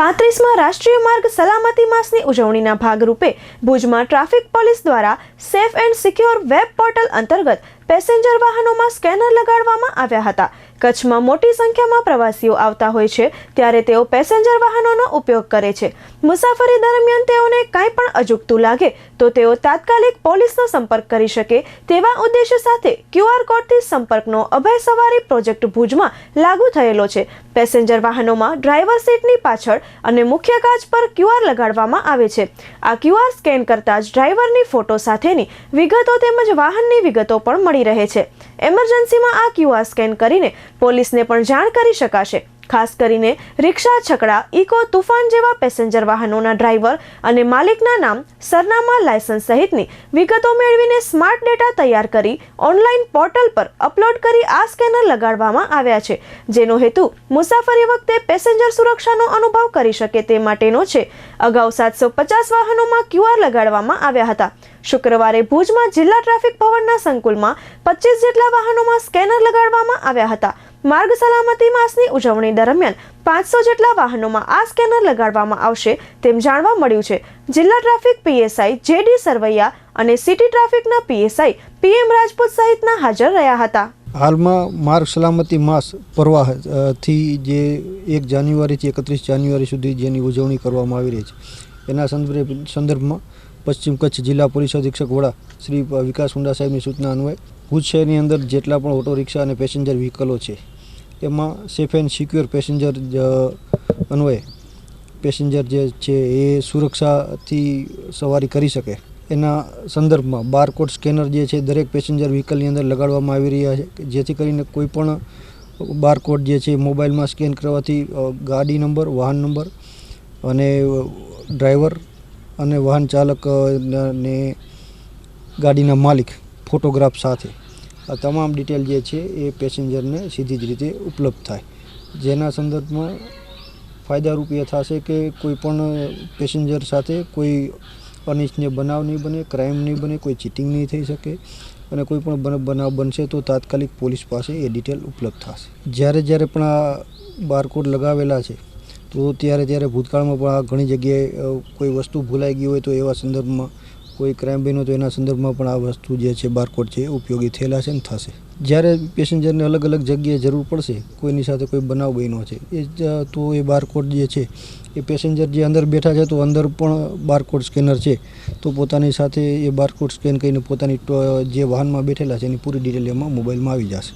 પાંત્રીસમાં રાષ્ટ્રીય માર્ગ સલામતી માસની ઉજવણીના ભાગરૂપે ભુજમાં ટ્રાફિક પોલીસ દ્વારા safe and secure web portal અંતર્ગત પેસેન્જર વાહનોમાં સ્કેનર લગાડવામાં આવ્યા હતા. કચ્છમાં મોટી સંખ્યામાં પ્રવાસીઓ આવતા હોય છે, ત્યારે તેઓ પેસેન્જર વાહનોનો ઉપયોગ કરે છે. મુસાફરી દરમિયાન તેઓને કાંઈ પણ અજુગતું લાગે, તો તેઓ તાત્કાલિક પોલીસનો સંપર્ક કરી શકે તેવા ઉદ્દેશ્ય સાથે ક્યુઆર કોડથી સંપર્કનો અભય સવારી પ્રોજેક્ટ ભુજમાં લાગુ થયેલો છે. પેસેન્જર વાહનોમાં ડ્રાઈવર સીટની પાછળ અને મુખ્ય કાચ પર ક્યુઆર લગાડવામાં આવે છે. આ ક્યુઆર સ્કેન કરતાં જ ડ્રાઈવરની ફોટો સાથેની વિગતો તેમજ વાહનની વિગતો પણ મળી રહે છે. એમરજન્સીમાં આ ક્યુઆર સ્કેન કરીને પોલીસને પણ જાણ કરી શકાશે. ખાસ કરીને રિક્ષા, છકડા, ઇકો, તુફાન જેવા પેસેન્જર વાહનોના ડ્રાઈવર અને માલિકના નામ, સરનામા, લાયસન્સ સહિતની વિગતો મેળવીને સ્માર્ટ ડેટા તૈયાર કરી ઓનલાઈન પોર્ટલ પર અપલોડ કરી આ સ્કેનર લગાડવામાં આવ્યા છે. જેનો હેતુ મુસાફરી વખતે પેસેન્જર સુરક્ષાનો અનુભવ કરી શકે તે માટેનો છે. અગાઉ સાતસો પચાસ વાહનોમાં ક્યુઆર લગાડવામાં આવ્યા હતા. શુક્રવારે ભુજમાં જિલ્લા ટ્રાફિક ભવનના સંકુલમાં પચીસ જેટલા વાહનોમાં સ્કેનર લગાડવામાં આવ્યા હતા. માર્ગ સલામતી માસની ઉજવણી દરમિયાન પાંચસો જેટલા વાહનોમાં આ સ્કેનર લગાડવામાં આવશે તેમ જાણવા મળ્યું છે. જિલ્લા ટ્રાફિક પીએસઆઈ જેડી સરવૈયા અને સિટી ટ્રાફિકના પીએસઆઈ પીએમ રાજપૂત સહિતના હાજર રહ્યા હતા. હાલમાં માર્ગ સલામતી માસ પરવા અ, થી જે એક જાન્યુઆરીથી એકત્રીસ જાન્યુઆરી સુધી જેની ઉજવણી કરવામાં આવી રહી છે. એના સંદર્ભે સંદર્ભમાં પશ્ચિમ કચ્છ જિલ્લા પોલીસ અધિક્ષક વડા શ્રી વિકાસ હુંડા સાહેબની સૂચના અન્વયે ભુજ શહેરની અંદર જેટલા પણ ઓટો રિક્ષા અને પેસેન્જર વ્હીકલો છે, એમાં સેફ એન્ડ સિક્યોર પેસેન્જર અન્વયે પેસેન્જર જે છે એ સુરક્ષાથી સવારી કરી શકે. એના સંદર્ભમાં બારકોડ સ્કેનર જે છે દરેક પેસેન્જર વ્હીકલની અંદર લગાડવામાં આવી રહ્યા છે જેથી કરીને કોઈ પણ બારકોડ જે છે મોબાઈલમાં સ્કેન કરવાથી ગાડી નંબર, વાહન નંબર અને ડ્રાઈવર અને વાહન ચાલક ને ગાડીના માલિક, ફોટોગ્રાફ સાથે. આ તમામ ડિટેલ જે છે એ પેસેન્જરને સીધી જ રીતે ઉપલબ્ધ થાય. જેના સંદર્ભમાં ફાયદારૂપ એ થશે કે કોઈ પણ પેસેન્જર સાથે કોઈ અનિચ્છનીય બનાવ નહીં બને, ક્રાઇમ નહીં બને, કોઈ ચીટિંગ નહીં થઈ શકે અને કોઈ પણ બનાવ બનશે તો તાત્કાલિક પોલીસ પાસે એ ડિટેલ ઉપલબ્ધ થશે. જ્યારે જ્યારે પણ આ બારકોડ લગાવેલા છે, તો ત્યારે ત્યારે ભૂતકાળમાં પણ આ ઘણી જગ્યાએ કોઈ વસ્તુ ભૂલાઈ ગઈ હોય તો એવા સંદર્ભમાં કોઈ ક્રાઇમ બન્યો તો એના સંદર્ભમાં પણ આ વસ્તુ જે છે બારકોડ છે ઉપયોગી થયેલા છે ને થશે. જ્યારે પેસેન્જરને અલગ અલગ જગ્યાએ જરૂર પડશે, કોઈની સાથે કોઈ બનાવ બન્યો છે, એ તો એ બારકોડ જે છે, એ પેસેન્જર જે અંદર બેઠા છે, તો અંદર પણ બારકોડ સ્કેનર છે. તો પોતાની સાથે એ બારકોડ સ્કેન કરીને પોતાની જે વાહનમાં બેઠેલા છે, એની પૂરી ડિટેલ એમાં મોબાઈલમાં આવી જશે.